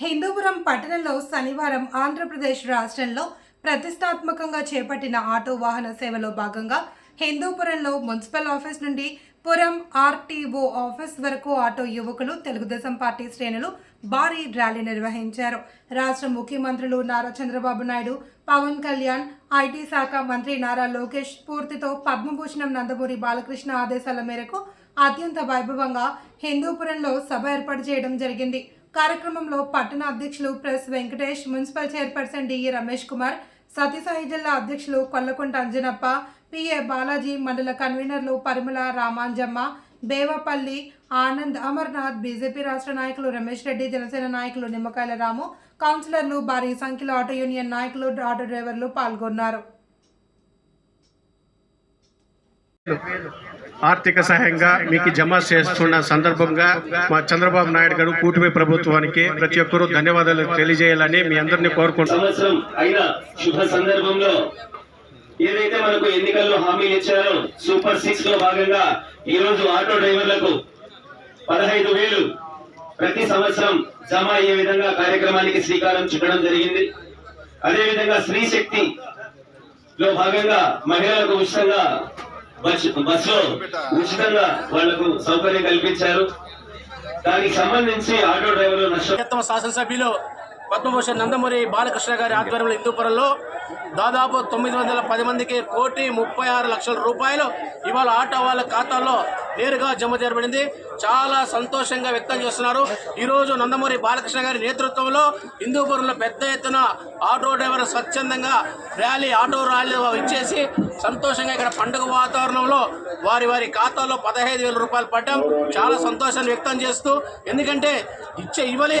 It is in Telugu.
హిందూపురం పట్టణంలో శనివారం ఆంధ్రప్రదేశ్ రాష్ట్రంలో ప్రతిష్టాత్మకంగా చేపట్టిన ఆటో వాహన సేవలో భాగంగా హిందూపురంలో మున్సిపల్ ఆఫీస్ నుండి పురం ఆర్టీఓ ఆఫీస్ వరకు ఆటో యువకులు తెలుగుదేశం పార్టీ శ్రేణులు భారీ ర్యాలీ నిర్వహించారు. రాష్ట్ర ముఖ్యమంత్రులు నారా చంద్రబాబు నాయుడు పవన్ కళ్యాణ్ ఐటీ శాఖ మంత్రి నారా లోకేష్ స్ఫూర్తితో పద్మభూషణం నందమూరి బాలకృష్ణ ఆదేశాల మేరకు అత్యంత వైభవంగా హిందూపురంలో సభ ఏర్పాటు చేయడం జరిగింది. కార్యక్రమంలో పట్టణ అధ్యక్షులు press Venkatesh municipal chairperson DE Ramesh Kumar Sathyasai జిల్లా అధ్యక్షులు కొల్లకుంట అంజనప్ప పిఏ బాలాజీ మండల కన్వీనర్లు పరిమళ రామాంజమ్మ బేవపల్లి ఆనంద్ అమర్నాథ్ బీజేపీ రాష్ట్ర నాయకులు రమేష్ రెడ్డి జనసేన నాయకులు నిమ్మకాయల రాము కౌన్సిలర్లు భారీ సంఖ్యలో ఆటో యూనియన్ నాయకులు ఆటో డ్రైవర్లు పాల్గొన్నారు. ఆర్థిక సహాయంగా మీకు జమ చేస్తున్న సందర్భంగా మా చంద్రబాబు నాయుడు గారు కూటమి ప్రభుత్వానికి ప్రతి ఒక్కరూ ధన్యవాదాలు తెలియజేయాలని మీ అందరినీ కోరుకుంటున్నాను సంవత్సరం శుభ సందర్భంలో ఏదైతే మనకు ఎన్నికల్లో హామీలు ఇచ్చారో సూపర్ సిక్స్లో భాగంగా ఈ రోజు ఆటో డ్రైవర్లకు పదహైదు వేలు ప్రతి సంవత్సరం జమ అయ్యే విధంగా కార్యక్రమానికి శ్రీకారం చుట్టడం జరిగింది. అదే విధంగా స్త్రీ శక్తి లో భాగంగా మహిళలకు ఉచితంగా బస్సు ఉచితంగా వాళ్ళకు సౌకర్యం కల్పించారు. దానికి సంబంధించి ఆటో డ్రైవర్లు నష్టం శాసనసభ్యులు పద్మభూషణ్ నందమూరి బాలకృష్ణ గారి ఆధ్వర్యంలో హిందూపురంలో దాదాపు తొమ్మిది వందల పది మందికి కోటి ముప్పై ఆరు లక్షల రూపాయలు ఇవాళ ఆటో వాళ్ళ ఖాతాలో నేరుగా జమ చేయబడింది. చాలా సంతోషంగా వ్యక్తం చేస్తున్నారు. ఈరోజు నందమూరి బాలకృష్ణ గారి నేతృత్వంలో హిందూపురంలో పెద్ద ఎత్తున ఆటో డ్రైవర్ స్వచ్ఛందంగా ర్యాలీ ఆటో ర్యాలీ ఇచ్చేసి సంతోషంగా ఇక్కడ పండుగ వాతావరణంలో వారి వారి ఖాతాలో పదహైదు వేల రూపాయలు పడ్డం. చాలా సంతోషాన్ని వ్యక్తం చేస్తూ ఎందుకంటే ఇచ్చే ఇవ్వలే